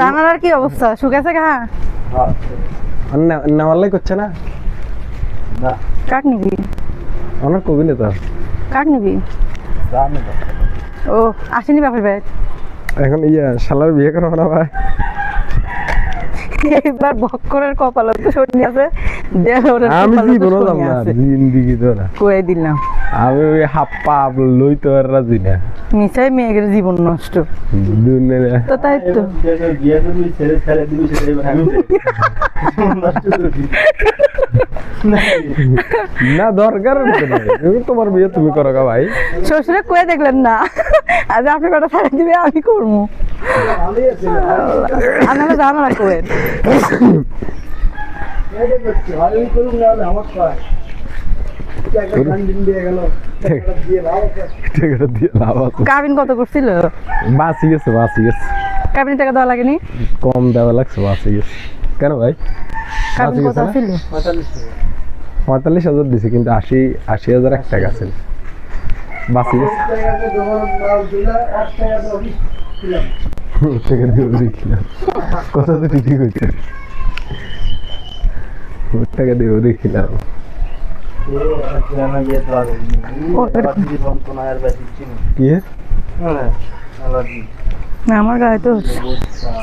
জানালার কি অবস্থা? শুকাছে গা নেওয়ালাই করছে না? কাক নিবি? অনেক কবি তো। কাক নিবি? ও আসেনি বাপের বাড়ি এখন ইয়া শালার বিয়ে করা না ভাই। এবার বক্করের কপালত তো সর্দি আছে। আমি জীবনও না জিন্দিগি তো কয়ে দিলাম। আমি ওই হাফ পা লই তো আর রাজি না। মিশাই মেয়েদের জীবন নষ্ট। তো তাই তো। বিয়ে করবি ছেড়ে ছেড়ে দিবি সেটাই আমি না দরকার তুমি তোমার বিয়ে তুমি করো গা ভাই। শ্বশুরে কয়ে দেখলেন না। আজ আপনি কটা ছাড়া দিবে আমি করব। আপনারা জানা না কয়ে আমি করুন না হলে আমার কাবিন কত করছিল? বাঁচি গেছে বাঁচি গেছে কাবিন টাকা দেওয়া লাগেনি? কম দেওয়া লাগছে বাঁচি গেছে কেন ভাই? কাবিন কত ছিল? পঁয়তাল্লিশ হাজার দিছে কিন্তু আশি আশি হাজার এক টাকা বাঁচি গেছে কিনা কথা তো ঠিকই ওর টাকা দিয়ে ওরে আমার গায়ে তো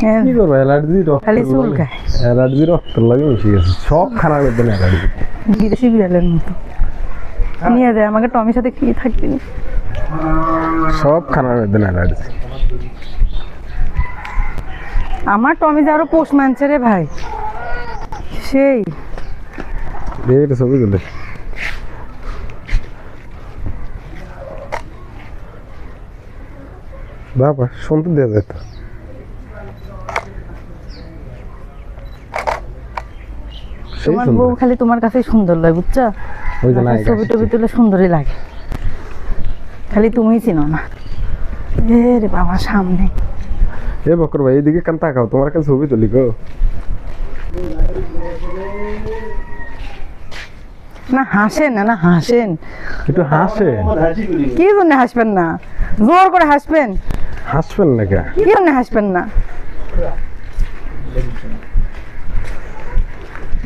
হ্যাঁ, কি করব অ্যালার্জি খালি চুল খায়। অ্যালার্জি রক্ত লাগে মিশে গেছে সব খানার মধ্যে অ্যালার্জি। বিদেশি বিড়ালের মতো। নিয়ে যায় আমাকে টমির সাথে কি থাকবি না সব খানার মধ্যে অ্যালার্জি। আমার টমি যে আরও পোষ মানছে রে ভাই। সেই। দেখে ছবি তুলে। বাবা শুনতে দেওয়া যেত তোমার বউ খালি তোমার কাছেই সুন্দর লাগে বুঝছ? ছবি টবি তুলে সুন্দরই লাগে। খালি তুমিই চিনো না। এ রে বাবা সামনে। এ বকর ভাই এইদিকে কান তাকাও? তোমার কাছে ছবি তুলি গো। না হাসেন না না হাসেন। একটু হাসে আমার হাসি করি। কি জন্য হাসবেন না? জোর করে হাসবেন। হাসবেন না কে কি জন্য হাসবেন না?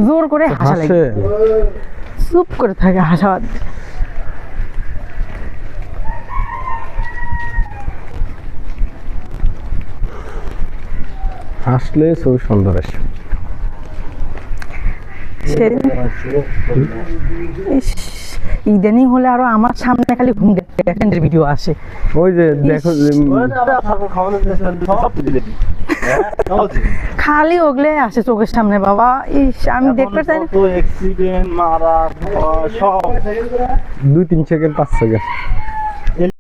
জোর করে হাসা লাগে। চুপ করে থাকে হাসা। হাসলে ছবি সুন্দর আসে। সেদিন ইস, ইদানিং হলে আরও আমার সামনে খালি ঘুম দেখেন ভিডিও আসে ওই যে দেখো। হ্যাঁ। খালি ওগলে আসে চোখের সামনে বাবা ইস আমি দেখতে চাই না। কত মারা, সব। দুই তিন সেকেন্ড পাঁচ সেকেন্ড